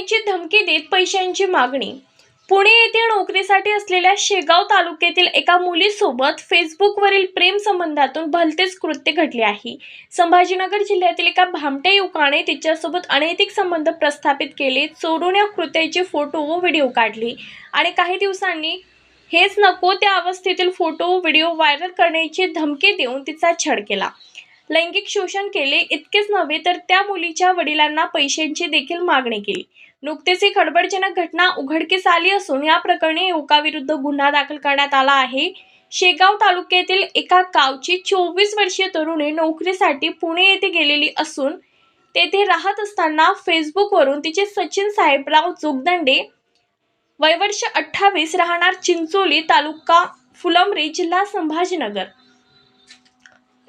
करण्याची धमकी देत पैशांची मागणी. पुणे येथे नोकरीसाठी असलेल्या शेगाव तालुक्यातील एका मुलीसोबत फेसबुकवरील प्रेम संबंधातून भलतेच कृत्य घडले आहे. संभाजीनगर जिल्ह्यातील एका भामट्या युवकाने तिच्यासोबत अनैतिक संबंध प्रस्थापित केले चोरून या कृत्याचे फोटो व व्हिडिओ काढले आणि काही दिवसांनी हेच नको त्या अवस्थेतील फोटो व्हिडिओ व्हायरल करण्याची धमकी देऊन तिचा छळ केला. लैंगिक शोषण केले इतकेच नव्हे तर त्या मुलीच्या वडिलांना पैशांची देखील मागणी केली. नुकतीच ही खडबडजनक घटना उघडकीस आली असून या प्रकरणी युवकाविरुद्ध गुन्हा दाखल करण्यात आला आहे. शेगाव तालुक्यातील एका गावची चोवीस वर्षीय तरुणी नोकरीसाठी पुणे येथे गेलेली असून तेथे राहत असताना फेसबुकवरून तिचे सचिन साहेबराव जोगदंडे वयवर्ष अठ्ठावीस राहणार चिंचोली तालुका फुलंब्री जिल्हा संभाजीनगर.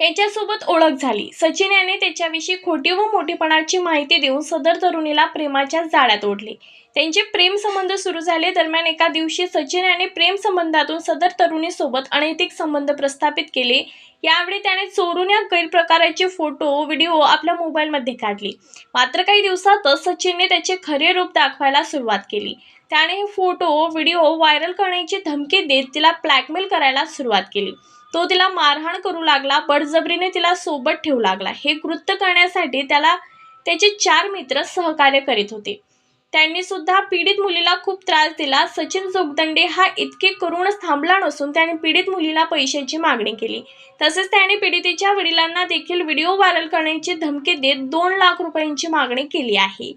यांच्यासोबत ओळख झाली. सचिन याने त्याच्याविषयी खोटी व मोठेपणाची माहिती देऊन सदर तरुणीला प्रेमाच्या जाळ्यात ओढले. त्यांचे प्रेमसंबंध सुरू झाले दरम्यान एका दिवशी सचिन याने प्रेमसंबंधातून सदर तरुणीसोबत अनैतिक संबंध प्रस्थापित केले. यावेळी त्याने चोरून या गैरप्रकाराचे फोटो व्हिडिओ आपल्या मोबाईलमध्ये काढले. मात्र काही दिवसातच सचिनने त्याचे खरे रूप दाखवायला सुरुवात केली. त्याने हे फोटो व्हिडिओ व्हायरल करण्याची धमकी देत तिला ब्लॅकमेल करायला सुरुवात केली. तो तिला मारहाण करू लागला बडजबरीने तिला सोबत ठेवू लागला. हे कृत्य करण्यासाठी त्याला त्याचे चार मित्र सहकार्य करीत होते. त्यांनी सुद्धा पीडित मुलीला खूप त्रास दिला. सचिन जोगदंडे हा इतके करूनच थांबला नसून त्याने पीडित मुलीला पैशाची मागणी केली. तसेच त्याने पीडितेच्या वडिलांना देखील व्हिडिओ व्हायरल करण्याची धमकी देत दोन लाख रुपयांची मागणी केली आहे.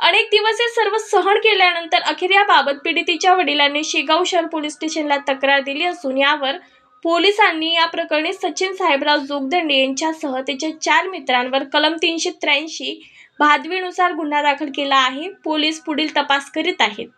अनेक दिवस हे सर्व सहन केल्यानंतर अखेर याबाबत पीडितीच्या वडिलांनी शेगाव शहर पोलीस स्टेशनला तक्रार दिली असून यावर पोलिसांनी या प्रकरणी सचिन साहेबराव जोगदंडे यांच्यासह त्याच्या चार मित्रांवर कलम तीनशे त्र्याऐंशी भादवीनुसार गुन्हा दाखल केला आहे. पोलीस पुढील तपास करीत आहेत.